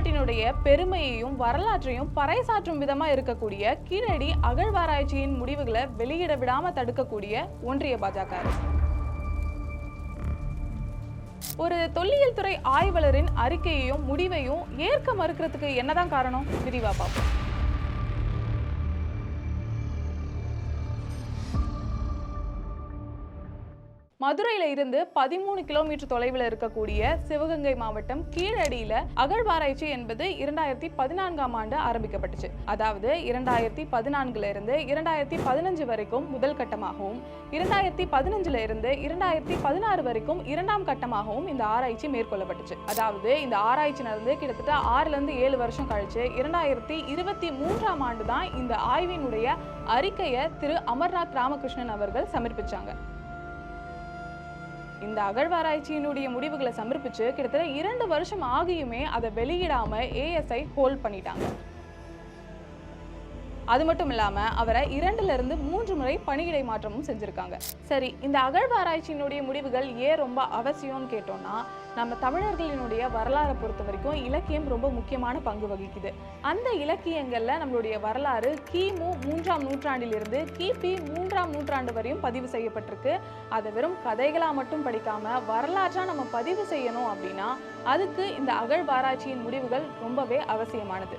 தமிழ்நாட்டினுடைய பெருமையையும் வரலாற்றையும் பறைசாற்றும் விதமா இருக்கக்கூடிய கீழடி அகழ்வாராய்ச்சியின் முடிவுகளை வெளியிட விடாம தடுக்கக்கூடிய ஒன்றிய பாஜக. அரசு ஒரு தொல்லியல் துறை ஆய்வாளரின் அறிக்கையையும் முடிவையும் ஏற்க மறுக்கிறதுக்கு என்னதான் காரணம்? விரிவா பார்ப்போம். மதுரையில இருந்து பதிமூணு கிலோமீட்டர் தொலைவில் இருக்கக்கூடிய சிவகங்கை மாவட்டம் கீழடியில அகழ்வாராய்ச்சி என்பது இரண்டாயிரத்தி பதினான்காம் ஆண்டு ஆரம்பிக்கப்பட்டுச்சு. அதாவது இரண்டாயிரத்தி பதினான்குல இருந்து இரண்டாயிரத்தி பதினஞ்சு வரைக்கும் முதல் கட்டமாகவும் இரண்டாயிரத்தி பதினஞ்சுல இருந்து இரண்டாயிரத்தி பதினாறு வரைக்கும் இரண்டாம் கட்டமாகவும் இந்த ஆராய்ச்சி மேற்கொள்ளப்பட்டுச்சு. அதாவது இந்த ஆராய்ச்சி நடந்து கிட்டத்தட்ட ஆறுல இருந்து ஏழு வருஷம் கழிச்சு இரண்டாயிரத்தி இருபத்தி மூன்றாம் ஆண்டு தான் இந்த ஆய்வினுடைய அறிக்கையை திரு அமர்நாத் ராமகிருஷ்ணன் அவர்கள் சமர்ப்பிச்சாங்க. இந்த அகழ்வாராய்ச்சியினுடைய முடிவுகளை சமர்ப்பிச்சு கிட்டத்தட்ட இரண்டு வருஷம் ஆகியுமே அதை வெளியிடாம ஏஎஸ்ஐ ஹோல்ட் பண்ணிட்டாங்க. அது மட்டும் இல்லாமல் அவரை இரண்டுலேருந்து மூன்று முறை பணியிடை மாற்றமும் செஞ்சுருக்காங்க. சரி இந்த அகழ்வாராய்ச்சியினுடைய முடிவுகள் ஏன் ரொம்ப அவசியம்னு கேட்டோம்னா நம்ம தமிழர்களினுடைய வரலாறை பொறுத்த வரைக்கும் இலக்கியம் ரொம்ப முக்கியமான பங்கு வகிக்குது. அந்த இலக்கியங்களில் நம்மளுடைய வரலாறு கிமு மூன்றாம் நூற்றாண்டிலிருந்து கிபி மூன்றாம் நூற்றாண்டு வரையும் பதிவு செய்யப்பட்டிருக்கு. அதை வெறும் கதைகளாக மட்டும் படிக்காமல் வரலாற்றாக நம்ம பதிவு செய்யணும் அப்படின்னா அதுக்கு இந்த அகழ்வாராய்ச்சியின் முடிவுகள் ரொம்பவே அவசியமானது.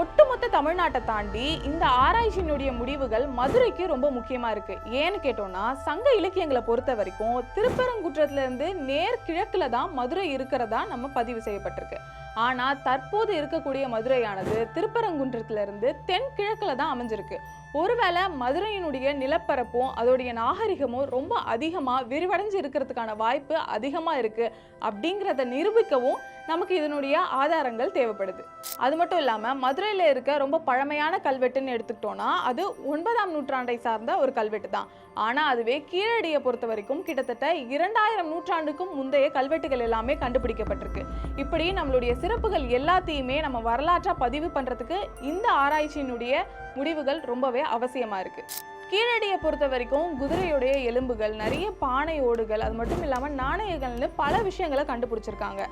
ஒட்டுமொத்த தமிழ்நாட்டை தாண்டி இந்த ஆராய்ச்சியினுடைய முடிவுகள் மதுரைக்கு ரொம்ப முக்கியமா இருக்கு. ஏன்னு கேட்டோம்னா சங்க இலக்கியங்களை பொறுத்த வரைக்கும் திருப்பரங்குன்றத்துல இருந்து நேர் கிழக்குல தான் மதுரை இருக்கிறதா நம்ம பதிவு செய்யப்பட்டிருக்கு. ஆனால் தற்போது இருக்கக்கூடிய மதுரையானது திருப்பரங்குன்றத்திலிருந்து இருந்து தான் அமைஞ்சிருக்கு. ஒருவேளை மதுரையினுடைய நிலப்பரப்பும் அதோடைய நாகரிகமும் ரொம்ப அதிகமாக விரிவடைஞ்சு இருக்கிறதுக்கான வாய்ப்பு அதிகமாக இருக்குது அப்படிங்கிறத நிரூபிக்கவும் நமக்கு இதனுடைய ஆதாரங்கள் தேவைப்படுது. அது மட்டும் இல்லாமல் மதுரையில் இருக்க ரொம்ப பழமையான கல்வெட்டுன்னு எடுத்துக்கிட்டோன்னா அது ஒன்பதாம் நூற்றாண்டை சார்ந்த ஒரு கல்வெட்டு தான். ஆனால் அதுவே கீழடியை பொறுத்த வரைக்கும் கிட்டத்தட்ட இரண்டாயிரம் நூற்றாண்டுக்கும் முந்தைய கல்வெட்டுகள் எல்லாமே கண்டுபிடிக்கப்பட்டிருக்கு. இப்படி நம்மளுடைய சிறப்புகள் எல்லாத்தையுமே நம்ம வரலாற்றாக பதிவு பண்ணுறதுக்கு இந்த ஆராய்ச்சியினுடைய முடிவுகள் ரொம்பவே அவசியமாக இருக்கு. கீழடியை பொறுத்த வரைக்கும் குதிரையுடைய எலும்புகள் நிறைய பானை ஓடுகள் அது மட்டும் இல்லாமல் நாணயங்கள்னு பல விஷயங்களை கண்டுபிடிச்சிருக்காங்க.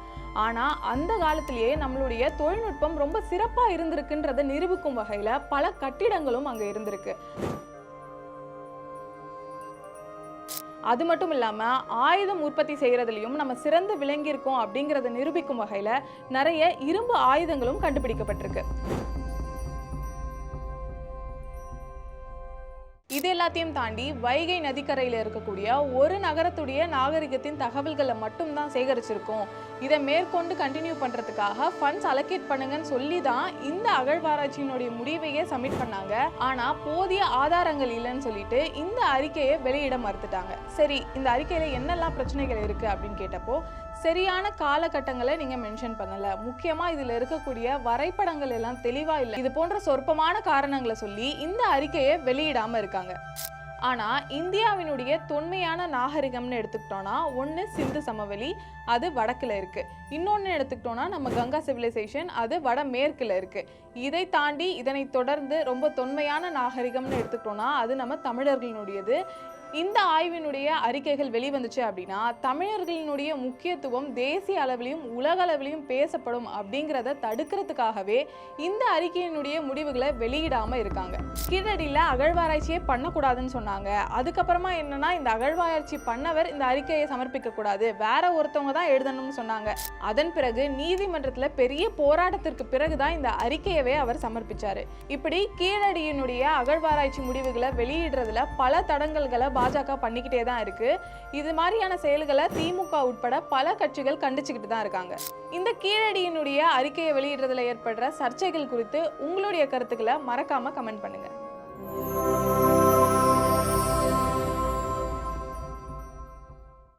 ஆனால் அந்த காலத்திலேயே நம்மளுடைய தொழில்நுட்பம் ரொம்ப சிறப்பாக இருந்திருக்குன்றதை நிரூபிக்கும் வகையில் பல கட்டிடங்களும் அங்கே இருந்திருக்கு. அது மட்டும் இல்லாமல் ஆயுதம் உற்பத்தி செய்கிறதுலையும் நம்ம சிறந்து விளங்கியிருக்கோம் அப்படிங்கிறத நிரூபிக்கும் வகையில் நிறைய இரும்பு ஆயுதங்களும் கண்டுபிடிக்கப்பட்டிருக்கு. இது எல்லாத்தையும் தாண்டி வைகை நதிக்கரையில் இருக்கக்கூடிய ஒரு நகரத்துடைய நாகரிகத்தின் தகவல்களை மட்டும்தான் சேகரிச்சிருக்கோம். இதை மேற்கொண்டு கண்டினியூ பண்ணுறதுக்காக ஃபண்ட்ஸ் அலோகேட் பண்ணுங்கன்னு சொல்லி தான் இந்த அகழ்வாராய்ச்சியினுடைய முடிவையே சப்மிட் பண்ணாங்க. ஆனால் போதிய ஆதாரங்கள் இல்லைன்னு சொல்லிட்டு இந்த அறிக்கையை வெளியிட மறுத்துட்டாங்க. சரி இந்த அறிக்கையில் என்னெல்லாம் பிரச்சனைகள் இருக்குது அப்படின்னு கேட்டப்போ சரியான காலகட்டங்களை நீங்க மென்ஷன் பண்ணல. முக்கியமா இதுல இருக்கக்கூடிய வரைபடங்கள் எல்லாம் தெளிவா இல்லை. இது போன்ற சொற்பமான காரணங்களை சொல்லி இந்த அறிக்கையை வெளியிடாம இருக்காங்க. ஆனா இந்தியாவினுடைய தொன்மையான நாகரிகம்னு எடுத்துக்கிட்டோம்னா ஒன்று சிந்து சமவெளி அது வடக்குல இருக்கு. இன்னொன்று எடுத்துக்கிட்டோம்னா நம்ம கங்கா சிவிலைசேஷன் அது வடமேற்கில் இருக்கு. இதை தாண்டி இதனை தொடர்ந்து ரொம்ப தொன்மையான நாகரிகம்னு எடுத்துக்கிட்டோம்னா அது நம்ம தமிழர்களினுடையது. இந்த ஆய்வினுடைய அறிக்கைகள் வெளிவந்துச்சு அப்படின்னா தமிழர்களினுடைய முக்கியத்துவம் தேசிய அளவிலையும் உலக அளவிலையும் பேசப்படும் அப்படிங்கிறத தடுக்கிறதுக்காகவே இந்த அறிக்கையினுடைய முடிவுகளை வெளியிடாமல் இருக்காங்க. கீழடியில் அகழ்வாராய்ச்சியே பண்ணக்கூடாதுன்னு சொன்னாங்க. அதுக்கப்புறமா என்னன்னா இந்த அகழ்வாராய்ச்சி பண்ணவர் இந்த அறிக்கையை சமர்ப்பிக்க கூடாது வேற ஒருத்தவங்க தான் எழுதணும்னு சொன்னாங்க. அதன் பிறகு நீதிமன்றத்தில் பெரிய போராட்டத்திற்கு பிறகுதான் இந்த அறிக்கையவே அவர் சமர்ப்பிச்சார். இப்படி கீழடியினுடைய அகழ்வாராய்ச்சி முடிவுகளை வெளியிடுறதுல பல தடங்கல்களை பாஜக பண்ணிக்கிட்டே தான் இருக்கு. இது மாதிரியான செயல்களை திமுக உட்பட பல கட்சிகள் கண்டிச்சுக்கிட்டு தான் இருக்காங்க. இந்த கீழடியினுடைய அறிக்கையை வெளியிடுறதுல ஏற்படுற சர்ச்சைகள் குறித்து உங்களுடைய கருத்துக்களை மறக்காம கமெண்ட் பண்ணுங்க.